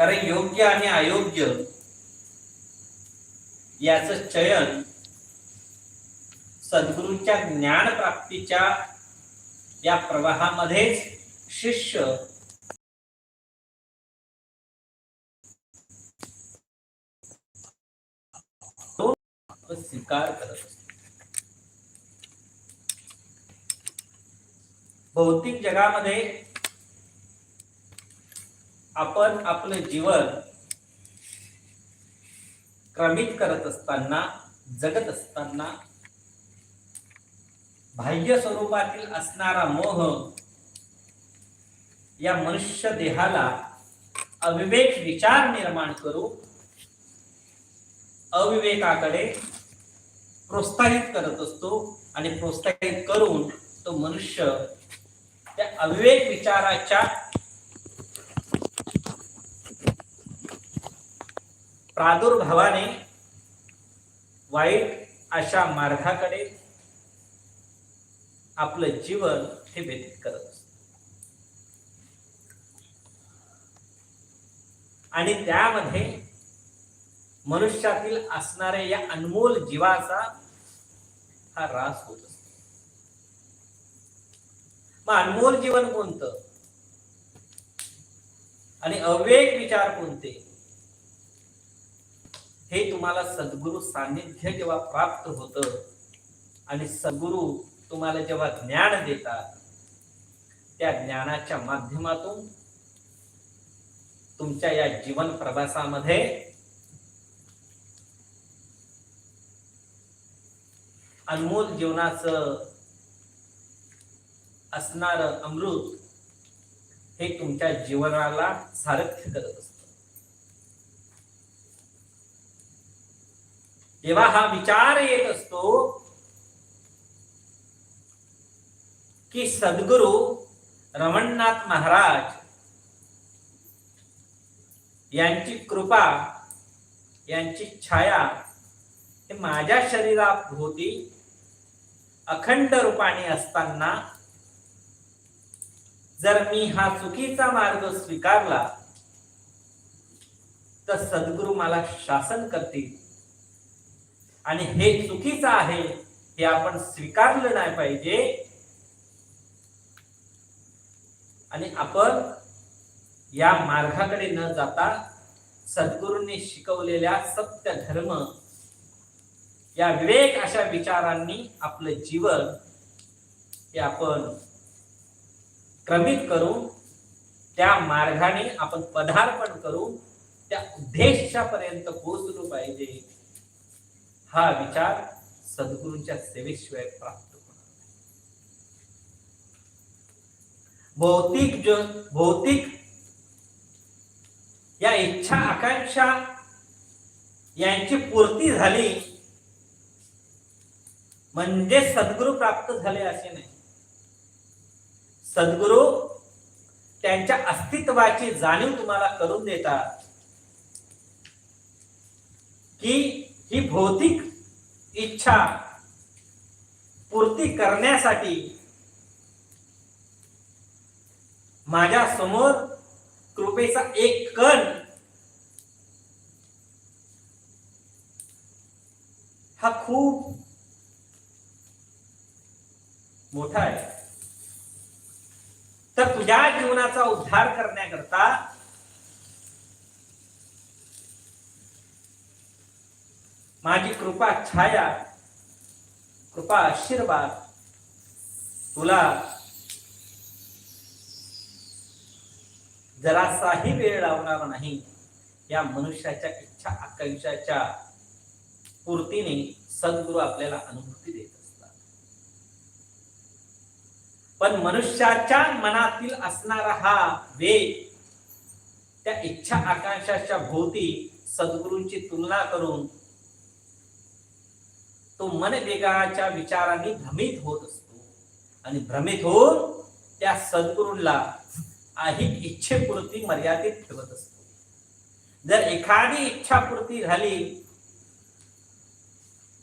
कारण योग्य आणि अयोग्य याच चयन सद्गुरूंच्या ज्ञान प्राप्तीच्या या प्रवाहामध्येच शिष्य स्वीकार करत भौतिक जगामध्ये आपण आपलं जीवन क्रमित करत असताना जगत असताना बाह्य स्वरूपातील असणारा मोह या मनुष्य देहाला अविवेक विचार निर्माण करू अविवेकाकडे प्रोत्साहित करत असतो आणि प्रोत्साहित करून तो मनुष्य त्या अविवेक विचाराच्या प्रादुर्भावाने वाईट अशा मार्गाकडे आपलं जीवन हे व्यतीत करत असतो. आणि त्यामध्ये मनुष्यातील असणाऱ्या या अनमोल जीवाचा हा रास होत असतो. मग अनमोल जीवन कोणतं? आणि अविवेक विचार कोणते? हे तुम्हाला सद्गुरु सान्निध्य जेव्हा प्राप्त होत आणि सद्गुरु तुम्हाला जेव्हा ज्ञान देतात त्या ज्ञानाच्या माध्यमातून तुमच्या या जीवन प्रवासामध्ये अनमोल जीवनाचं असणार अमृत हे तुमच्या जीवनाला सारथ्य करत असत. जेव्हा हा विचार येत असतो की सद्गुरु रमणनाथ महाराज यांची कृपा यांची छाया हे माझ्या शरीराभोवती अखंड रूपाने असताना जर मी हा चुकीचा मार्ग स्वीकारला तर सद्गुरु मला शासन करतील. आणि हे चुकीचं आहे हे आपण स्वीकारलं नाही पाहिजे. आणि आपण या मार्गाकडे न जाता सद्गुरूंनी शिकवलेल्या सत्य धर्म या विवेक अशा विचारांनी आपलं जीवन हे आपण क्रमित करून त्या मार्गाने आपण पदार्पण करून त्या उद्देशापर्यंत पोहोचलो पाहिजे. हा विचार सद्गुरूंच्या सेवेशिवाय प्राप्त होणार भौतिक जो भौतिक या इच्छा आकांक्षा यांची पूर्ती झाली म्हणजे सद्गुरू प्राप्त झाले असे नाही. सद्गुरू त्यांच्या अस्तित्वाची जाणीव तुम्हाला करून देतात की ही भौतिक इच्छा पूर्ती करण्यासाठी माझ्यासमोर कृपेचा एक कण हा खूप मोठा आहे. तर तुझ्या जीवनाचा उद्धार करण्याकरता माझी कृपा छाया कृपा आशीर्वाद तुला. जरासाही वेळ लावणार नाही. या मनुष्याच्या इच्छा आकांक्षाच्या पूर्तीने सद्गुरू आपल्याला अनुभूती देत असतात. पण मनुष्याच्या मनातील असणारा हा वेग त्या इच्छा आकांक्षाच्या भोवती सद्गुरूंची तुलना करून तो मन वेगाच्या विचारांनी भ्रमित होत असतो. आणि भ्रमित होऊन त्या सद्गुरूंला अधिक इच्छेपुरती मर्यादित ठेवत असतो. जर एखादी इच्छापूर्ती झाली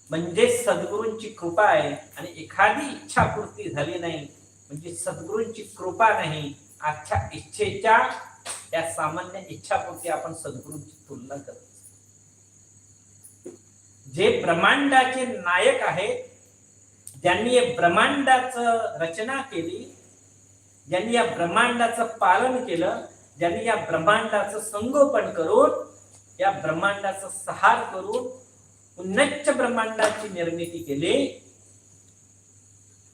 म्हणजे सद्गुरूंची कृपा आहे आणि एखादी इच्छापूर्ती झाली नाही म्हणजे सद्गुरूंची कृपा नाही आजच्या इच्छेच्या त्या सामान्य इच्छापूर्ती आपण सद्गुरूंची तुलना करतो. जे ब्रह्मांडाचे नायक आहेत ज्यांनी या ब्रह्मांडाचं रचना केली ज्यांनी या ब्रह्मांडाचं पालन केलं ज्यांनी या ब्रह्मांडाचं संगोपन करून या ब्रह्मांडाचं सहार करून उन्नच्च ब्रह्मांडाची निर्मिती केली.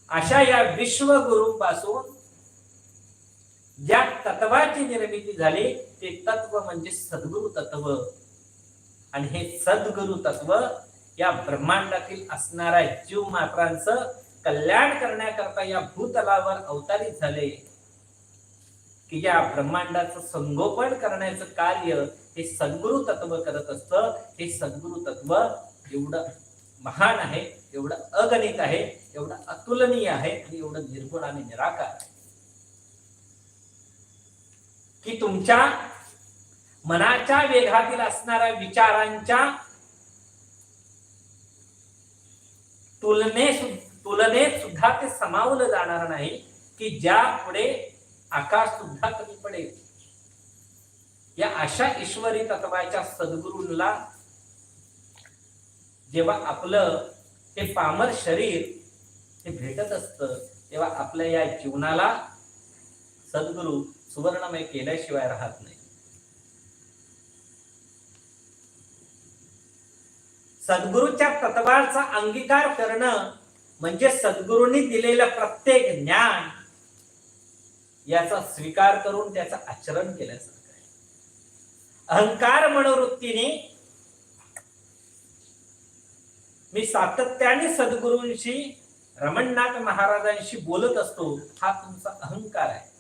अशा या विश्वगुरूंपासून ज्या तत्वाची निर्मिती झाली ते तत्व म्हणजे सद्गुरु तत्व आणि हे सद्गुरु तत्व या ब्रह्मांडातील असणाऱ्या जीव मात्रांचं कल्याण करण्याकरता या भूतलावर अवतारित झाले. की या ब्रह्मांडाचं संगोपन करण्याचं कार्य हे सद्गुरु तत्व करत असतं. हे सद्गुरु तत्व एवढं महान आहे एवढं अगणित आहे एवढं अतुलनीय आहे आणि एवढं निर्गुण आणि निराकार आहे. की तुमच्या मनाच्या वेगातील असणाऱ्या विचारांच्या तुलने तुलनेत सुद्धा ते समावलं जाणार नाही की ज्या पुढे आकाश सुद्धा कमी पडेल. या अशा ईश्वरी तत्वाच्या सद्गुरूंना जेव्हा आपलं हे पामर शरीर हे भेटत असतं तेव्हा आपल्या या जीवनाला सद्गुरू सुवर्णमय केल्याशिवाय राहत नाही. सद्गुरूच्या तत्वाचा अंगीकार करणं म्हणजे सद्गुरूंनी दिलेलं प्रत्येक ज्ञान याचा स्वीकार करून त्याचं आचरण केल्यासारखं आहे. अहंकार मनोवृत्तीने मी सातत्याने सद्गुरूंशी रमणनाथ महाराजांशी बोलत असतो हा तुमचा अहंकार आहे.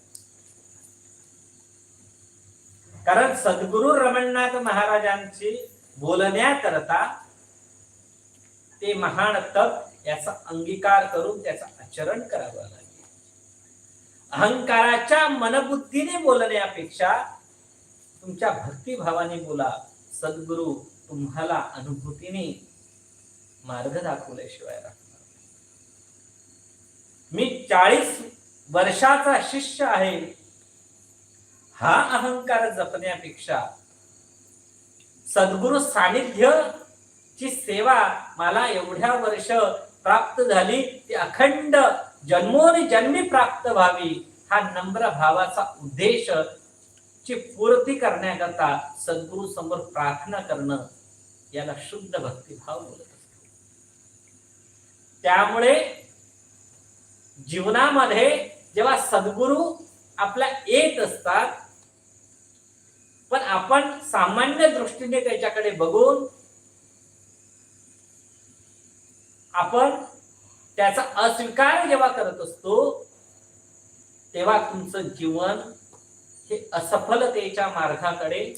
कारण सद्गुरू रमणनाथ महाराजांची बोलण्याकरता ते महान तप याचा अंगीकार करून त्याचं आचरण करावं लागेल. अहंकाराच्या मनबुद्धीने बोलण्यापेक्षा तुमच्या भक्तिभावाने बोला. सद्गुरु तुम्हाला अनुभूतीने मार्ग दाखवल्याशिवाय राहणार मी चाळीस वर्षाचा शिष्य आहे. हा अहंकार जपण्यापेक्षा सद्गुरु सानिध्य जी सेवा मला एवढ्या वर्ष प्राप्त झाली ती अखंड जन्मोनी जन्मी प्राप्त व्हावी हा नम्र भावाचा उद्देश ची पूर्ती करण्याकरता सद्गुरु समोर प्रार्थना करणं याला शुद्ध भक्तिभाव बोलत असतो. त्यामुळे जीवनामध्ये जेव्हा सद्गुरु आपल्या येत असतात पण आपण सामान्य दृष्टीने त्याच्याकडे बघून आपण त्याचा अस्वीकार जेव्हा करत असतो तेव्हा तुमचं जीवन हे असफलतेच्या मार्गाकडे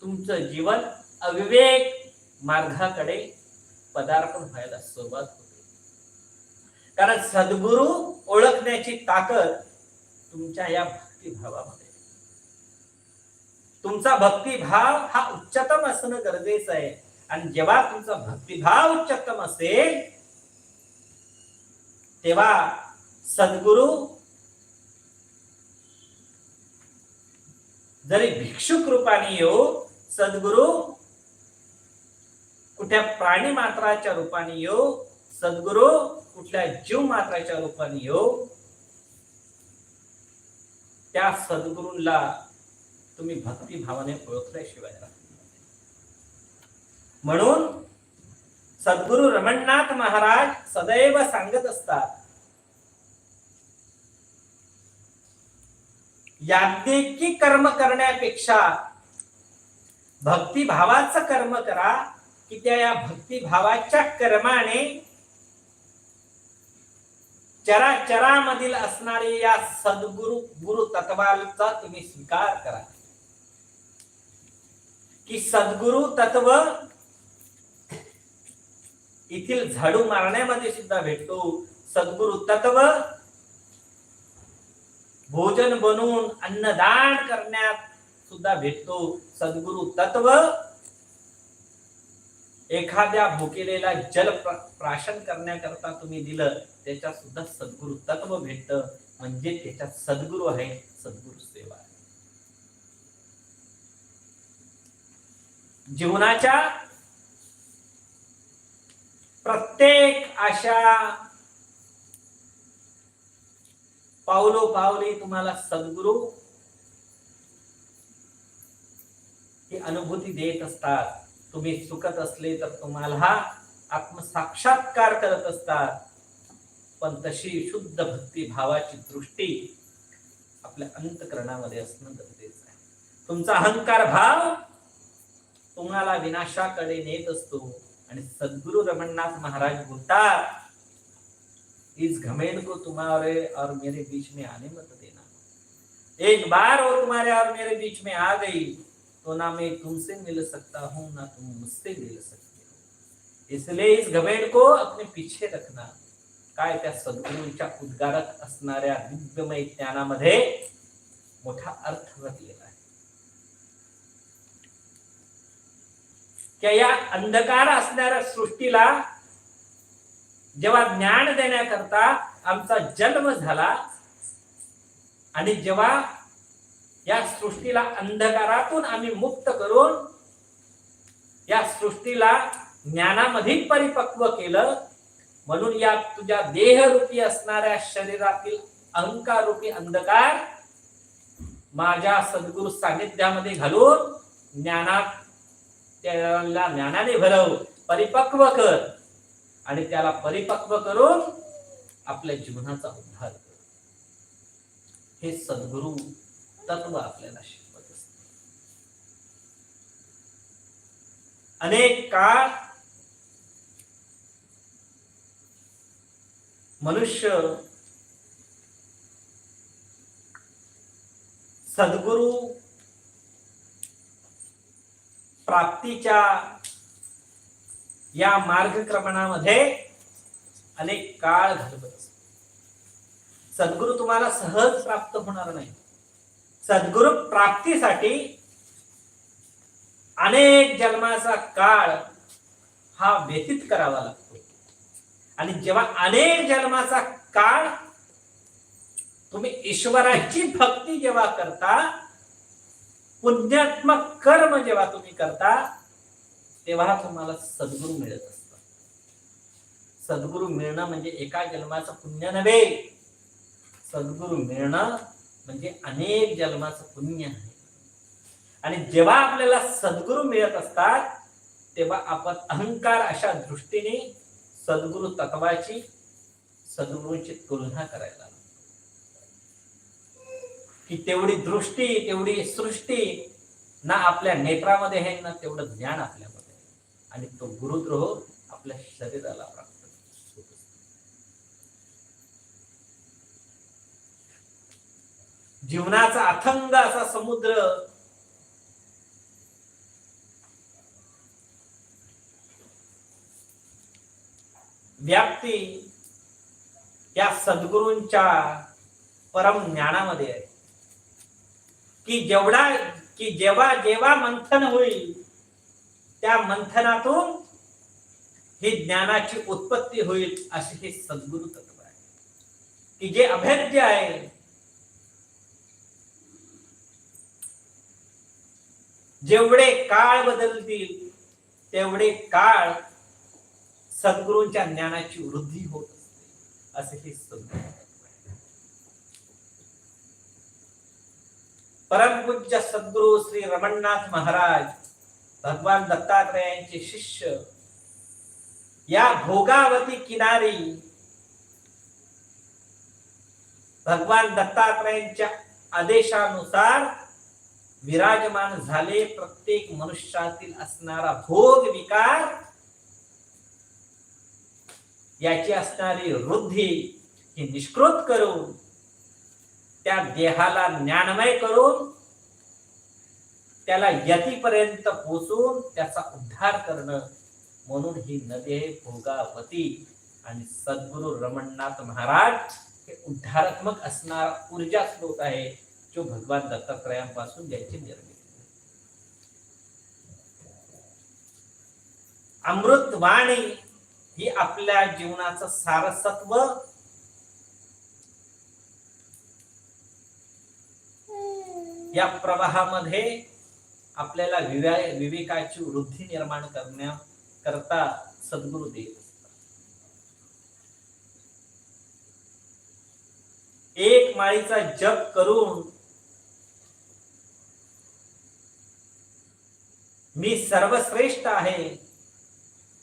तुमचं जीवन अविवेक मार्गाकडे पदार्पण व्हायला सुरुवात होते. कारण सद्गुरू ओळखण्याची ताकद तुमच्या या भक्तिभावामध्ये. तुमचा भक्तिभाव हा उच्चतम असणं गरजेचं आहे. आणि जेव्हा तुमचा भक्तिभाव उच्चतम असेल तेव्हा सद्गुरु जरी भिक्षुक रूपाने येऊ सद्गुरु कुठल्या प्राणी मात्राच्या रूपाने येऊ सद्गुरु कुठल्या जीव मात्राच्या रूपाने येऊ त्या सद्गुरूंला तुम्ही भक्तिभावाने ओळखल्याशिवाय राहत म्हणून सद्गुरु रमणनाथ महाराज सदैव सांगत असतात. याज्ञिकी कर्म करण्यापेक्षा भक्तिभावाचं कर्म करा की त्या या भक्तिभावाच्या कर्माने चराचरामधील असणारे या सद्गुरु गुरु तत्वाचा तुम्ही स्वीकार करा. की सद्गुरु तत्व येथील झाडू मारण्यामध्ये सुद्धा भेटतो. सद्गुरु तत्व भोजन बनवून अन्नदान करण्यात सुद्धा भेटतो. सद्गुरु तत्व एखाद्या भुकेलेला जल प्राशन करण्याकरता तुम्ही दिलं त्याच्यात सुद्धा सद्गुरु तत्व भेटत. म्हणजे त्याच्यात सद्गुरु आहे सद्गुरु सेवा आहे. जीवनाच्या प्रत्येक अशा पावलो पावली तुम्हाला सद्गुरू ही अनुभूती देत असतात. तुम्ही चुकत असले तर तुम्हाला आत्मसाक्षात्कार करत असतात. पण तशी शुद्ध भक्ती भावाची दृष्टी आपल्या अंतकरणामध्ये असणं गरजेचं आहे. तुमचा अहंकार भाव तुम्हाला विनाशाकडे नेत असतो. आणि सद्गुरु रमणनाथ महाराज बोलतात इस घमेन को तुम्हारे और मेरे बीच में आने मत देना। एक बार वो तुम्हारे और मेरे बीच में आ गई तो ना मैं तुमसे मिल सकता हूँ ना तुम मुझसे मिल सकते हो। इसलिए इस घमेन को अपने पीछे रखना। काय त्या सद्गुरूंच्या उद्गारक असणाऱ्या दिव्यमय ज्ञानामध्ये मोठा अर्थ घातलेला आहे. की या अंधकार असणाऱ्या सृष्टीला जेव्हा ज्ञान देण्याकरता आमचा जन्म झाला आणि जेव्हा या सृष्टीला अंधकारातून आम्ही मुक्त करून या सृष्टीला ज्ञानामध्ये परिपक्व केलं म्हणून या तुझ्या देहरूपी असणाऱ्या शरीरातील अंकारूपी अंधकार माझ्या सद्गुरु सानिध्यामध्ये घालून ज्ञानात त्याला ज्ञानाने भरव परिपक्व कर. आणि त्याला परिपक्व करून आपल्या जीवनाचा उद्धार कर. हे सद्गुरु तत्व आपल्याला शिकवत असते अनेक काळ मनुष्य सद्गुरु प्राप्तीच्या या मार्गक्रमणामध्ये अनेक काळ घालवत असतो. सद्गुरु तुम्हाला सहज प्राप्त होणार नाही. सद्गुरु प्राप्तीसाठी अनेक जन्माचा काळ हा व्यतीत करावा लागतो. आणि जेव्हा अनेक जन्माचा काळ तुम्ही ईश्वराची भक्ती जेव्हा करता पुण्यात्मक कर्म जेव्हा तुम्ही करता तेव्हा तुम्हाला सद्गुरू मिळत असत सद्गुरू मिळणं म्हणजे एका जन्माचं पुण्य नव्हे. सद्गुरू मिळणं म्हणजे अनेक जन्माचं पुण्य आहे. आणि जेव्हा आपल्याला सद्गुरू मिळत असतात तेव्हा आपण अहंकार अशा दृष्टीने सद्गुरु तत्वाची सद्गुरूंची तुलना करायला लागतो. की तेवढी दृष्टी तेवढी सृष्टी ना आपल्या नेत्रामध्ये आहे ना तेवढं ज्ञान आपल्यामध्ये आणि तो गुरुद्रोह आपल्या शरीराला प्राप्त जीवनाचा अथंग असा समुद्र व्याप्ती या सद्गुरूंच्या परम ज्ञानामध्ये आहे. की जेवढा की जेव्हा जेव्हा मंथन होईल त्या मंथनातून ही ज्ञानाची उत्पत्ती होईल असे हे सद्गुरु तत्व आहे. की जे अभेद्य आहे जेवढे काळ बदलतील तेवढे काळ सद्गुरूंच्या ज्ञानाची वृद्धी होत असते असे हे सद्गुरु परमपूज्य सद्गुरु श्री रमणनाथ महाराज भगवान दत्तात्रयांचे शिष्य या भोगावती किनारी भगवान दत्तात्रयांच्या आदेशानुसार विराजमान झाले प्रत्येक मनुष्यातील असणारा भोग विकार याची असणारी वृद्धी ही निष्कृत करून त्या देहाला ज्ञानमय करून त्याला यतीपर्यंत पोचून त्याचा उद्धार करणं म्हणून ही नदी आहे भोगावती आणि सद्गुरु रमणनाथ महाराज हे उद्धारात्मक असणारा ऊर्जा स्रोत आहे जो भगवान दत्तात्रयांपासून ज्याची निर्मिती अमृतवाणी ही आपल्या जीवनाचं सारसत्व या प्रवाहामध्ये आपल्याला विवे विवेकाची वृद्धी निर्माण करण्या करता सद्गुरु देत एक माळीचा जप करून मी सर्वश्रेष्ठ आहे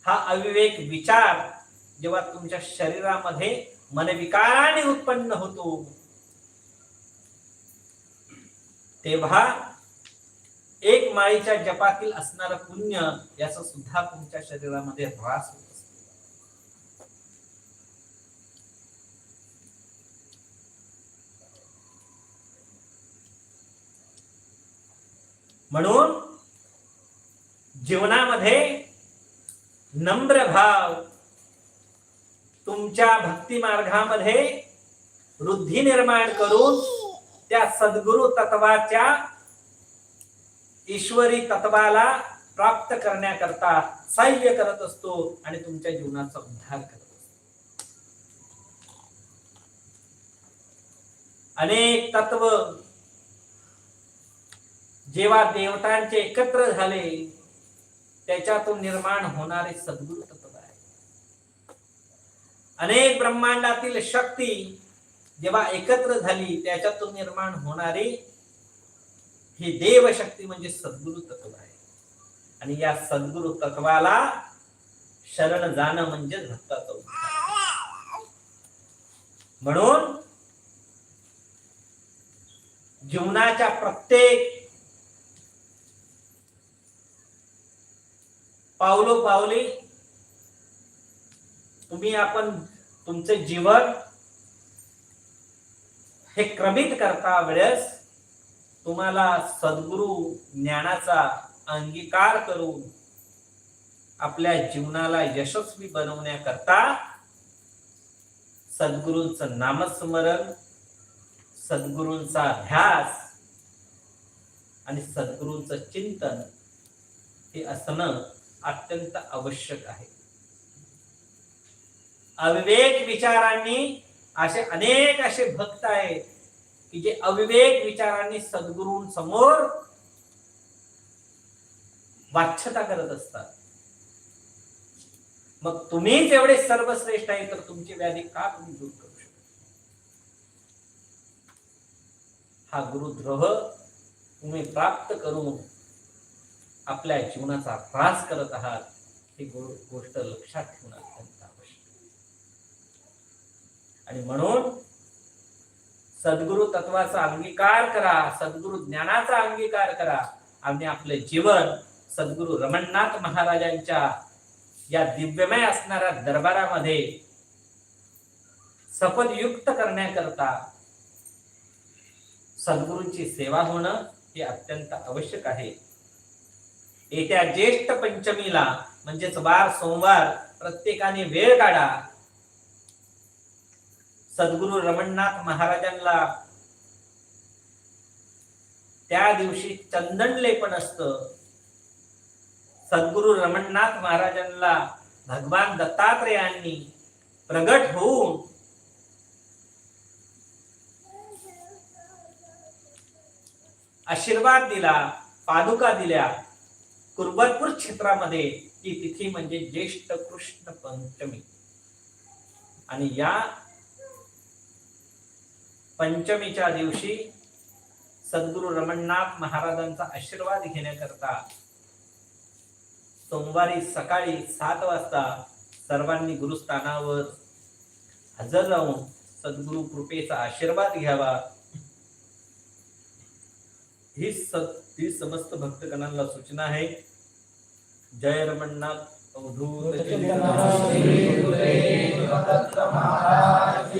हा अविवेक विचार जेव्हा तुमच्या शरीरामध्ये मनविकाराने उत्पन्न होतो तेव्हा एक माळीच्या जपातील असणारं पुण्य याचा सुद्धा तुमच्या शरीरामध्ये ह्रास होत असतो. म्हणून जीवनामध्ये नम्र भाव तुमच्या भक्ती मार्गामध्ये वृद्धी निर्माण करून त्या सद्गुरु तत्वाच्या ईश्वरी तत्वाला प्राप्त करण्याकरता सहाय्य करत असतो आणि तुमच्या जीवनाचा उद्धार करत असतो. अनेक तत्व जेव्हा देवतांचे एकत्र झाले त्याच्यातून निर्माण होणारे सद्गुरु तत्व आहे अनेक ब्रह्मांडातील शक्ती जेव्हा एकत्र झाली त्याच्यातून निर्माण होणारी ही देवशक्ती म्हणजे सद्गुरु तत्व आहे आणि या सद्गुरु तत्वाला शरण जाणं म्हणजे भक्ताचं उद्धार. म्हणून जीवनाच्या प्रत्येक पावलो पावली तुम्ही आपण तुमचे जीवन हे क्रमित करता वेळेस तुम्हाला सद्गुरु ज्ञानाचा अंगीकार करून आपल्या जीवनाला यशस्वी बनवण्याकरता सद्गुरूंच नामस्मरण सद्गुरूंचा ध्यास आणि सद्गुरूंचं चिंतन हे असणं अत्यंत आवश्यक आहे. अविवेक विचारांनी असे अनेक असे भक्त आहेत की जे अविवेक विचारांनी सद्गुरूंसमोर वाच्छता करत असतात. मग तुम्हीच एवढे सर्वश्रेष्ठ आहे तर तुमची व्याधी का तुम्ही दूर करू शकता हा गुरुद्रोह तुम्ही प्राप्त करून आपल्या जीवनाचा त्रास करत आहात ही गोष्ट लक्षात ठेवून आणि म्हणून सद्गुरु तत्वाचा अंगीकार करा सद्गुरु ज्ञानाचा अंगीकार करा. आणि आपले जीवन सद्गुरु रमणनाथ महाराजांच्या या दिव्यमय असणाऱ्या दरबारामध्ये सपदयुक्त करण्याकरता सद्गुरूंची सेवा होणं हे अत्यंत आवश्यक आहे. येत्या ज्येष्ठ पंचमीला म्हणजेच वार सोमवार प्रत्येकाने वेळ काढा. सद्गुरु रमणनाथ महाराजांना त्या दिवशी चंदन लेपन असतं. सद्गुरु रमणनाथ महाराजांना भगवान दत्तात्रेयांनी प्रगट होऊन आशीर्वाद दिला पादुका दिल्या. कुर्बतपूर क्षेत्रामध्ये ती तिथी म्हणजे ज्येष्ठ कृष्ण पंचमी. आणि या पंचमीच्या दिवशी सद्गुरु रमणनाथ महाराजांचा आशीर्वाद घेण्याकरता सोमवारी सकाळी सात वाजता सर्वांनी गुरुस्थानावर हजर राहून सद्गुरु कृपेचा आशीर्वाद घ्यावा. ही स ही समस्त भक्तगणांना सूचना आहे. जय रमणनाथ अवधूत महाराज